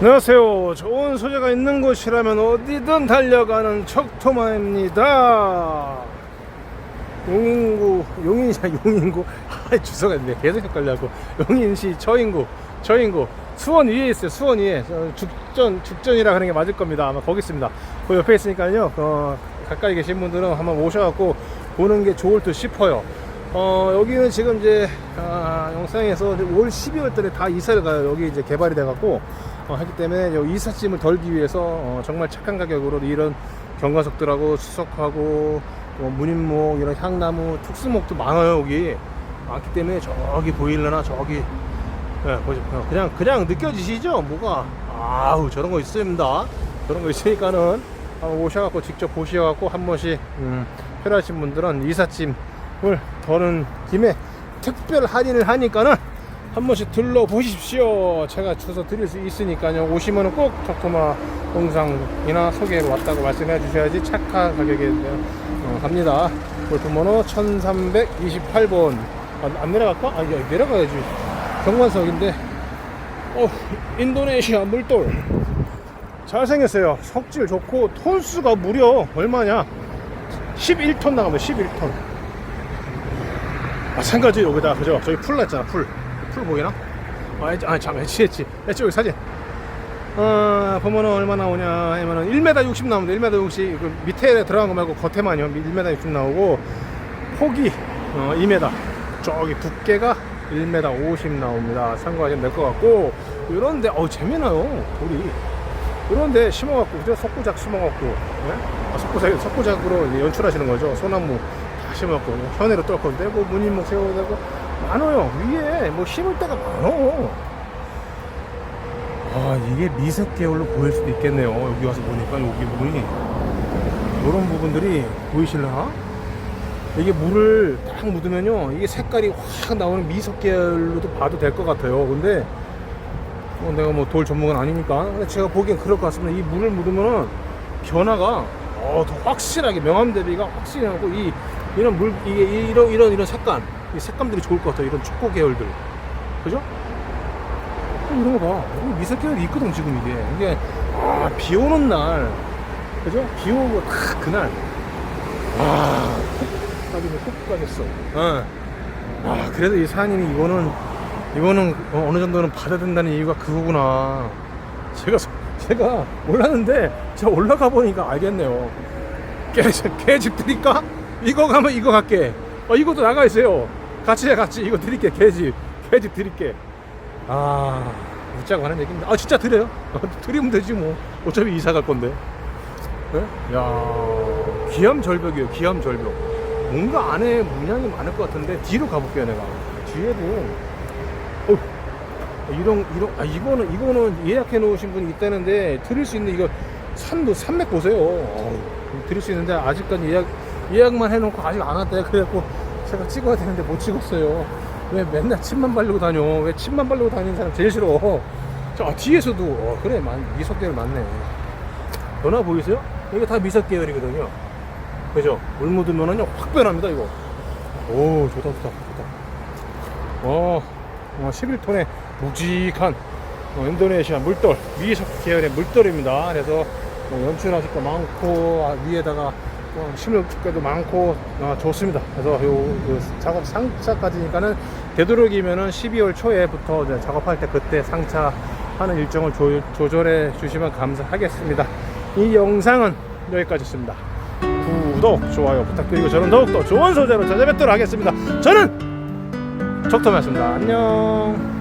안녕하세요. 좋은 소재가 있는 곳이라면 어디든 달려가는 척토마입니다. 용인구, 용인시, 용인구. 아, 주소가 있네. 계속 헷갈려고. 용인시 처인구, 처인구. 수원 위에 있어요. 수원 위에. 저 죽전, 죽전이라 하는 게 맞을 겁니다. 아마 거기 있습니다. 그 옆에 있으니까요. 어, 가까이 계신 분들은 한번 오셔갖고 보는 게 좋을 듯 싶어요. 어, 여기는 지금 이제, 아, 영상에서 올 12월 달에 다 이사를 가요. 여기 이제 개발이 돼갖고, 어, 하기 때문에 요 이삿짐을 덜기 위해서 어, 정말 착한 가격으로 이런 경과석들하고 수석하고 뭐 문인목 이런 향나무 특수목도 많아요 여기. 많기 때문에 저기 보일러나 저기 예, 보십시오. 그냥 그냥 느껴지시죠? 뭐가. 아우 저런 거 있습니다. 저런 거 있으니까는 오셔갖고 직접 보셔갖고 한 번씩 음, 필요하신 분들은 이삿짐을 더는 김에 특별 할인을 하니까는 한 번씩 들러보십시오. 제가 주소 드릴 수 있으니까요. 오시면 꼭 톡토마 동상이나 소개로 왔다고 말씀해 주셔야지 착한 가격에 어, 갑니다. 골프번호 1328번. 안, 안 내려갈까? 아, 야, 내려가야지. 경관석인데, 어, 인도네시아 물돌. 잘생겼어요. 석질 좋고, 톤수가 무려 얼마냐? 11톤 나갑니다. 11톤. 마찬가지 여기다 그죠? 저기 풀 났잖아 풀. 풀 보이나? 아, 아 잠깐 했지 했지 했지 여기 사진. 어 보면은 얼마 나오냐 하면은 1m 60 나옵니다. 1m 60. 그 밑에 들어간 거 말고 겉에만요. 1m 60 나오고 폭이 어 2m. 저기 두께가 1m 50 나옵니다. 참고하시면 될 것 같고 이런데 어 재미나요 돌이. 이런데 심어갖고 그죠? 석고작 심어갖고 예? 아, 석고작 석고작으로 연출하시는 거죠. 소나무 다 심어갖고 현해로 뚫고 되고 무늬목 세워도 되고 많아요. 위에 뭐 심을 데가 많어. 아 이게 미색 계열로 보일 수도 있겠네요. 여기 와서 보니까 여기 부분이 이런 부분들이 보이실라나? 이게 물을 딱 묻으면요 이게 색깔이 확 나오는 미석 계열로도 봐도 될 것 같아요. 근데 뭐 내가 뭐 돌 전문가는 아니니까 근데 제가 보기엔 그럴 것 같습니다. 이 물을 묻으면은 변화가 어, 더 확실하게 명암 대비가 확실하고 이 이런 물 이게 이런 이런 이런 이 색감들이 좋을 것 같아요. 이런 초코 계열들 그죠? 어, 이런 거 봐. 여기 미색 계열이 있거든 지금 이게 이게 아, 비 오는 날 그죠? 비 오고 딱 그날 와훅 가기는 훅 가겠어. 어. 아 그래도 이 사장님이 이거는 이거는 어, 어느 정도는 받아야 된다는 이유가 그거구나. 제가 소- 제가 몰랐는데 제가 올라가 보니까 알겠네요. 깨집 깨집 드릴까? 이거 가면 이거 갈게. 어 이것도 나가 있어요. 같이 해 같이 이거 드릴게 개집 개집 드릴게. 아 웃자고 하는 얘기인데 아 진짜 드려요. 드리면 되지 뭐. 어차피 이사 갈 건데. 예? 야 기암 절벽이에요. 기암 절벽. 뭔가 안에 문양이 많을 것 같은데 뒤로 가볼게요 내가. 뒤에도 어, 이런 이런 아 이거는 이거는 예약해 놓으신 분이 있다는데 드릴 수 있는 이거 산도 산맥 보세요. 어, 드릴 수 있는데 아직까지 예약 예약만 해놓고 아직 안 왔대. 그래갖고 제가 찍어야 되는데 못 찍었어요. 왜 맨날 침만 바르고 다녀? 왜 침만 바르고 다니는 사람 제일 싫어? 저 아, 뒤에서도 어, 그래 많, 미석 계열 많네. 변화 보이세요? 이게 다 미석 계열이거든요. 그죠? 물 묻으면은요 확 변합니다 이거. 오 좋다 좋다 좋다. 어, 어 11톤의 묵직한 어, 인도네시아 물돌 미석 계열의 물돌입니다. 그래서 뭐 연출하실 거 많고 아, 위에다가 어, 게도 많고 어, 좋습니다. 그래서 요, 요 작업 상차까지니까는 되도록이면은 12월 초에부터 이제 작업할 때 그때 상차 하는 일정을 조, 조절해 주시면 감사하겠습니다. 이 영상은 여기까지였습니다. 구독, 좋아요 부탁드리고 저는 더욱더 좋은 소재로 찾아뵙도록 하겠습니다. 저는 적토마였습니다. 안녕.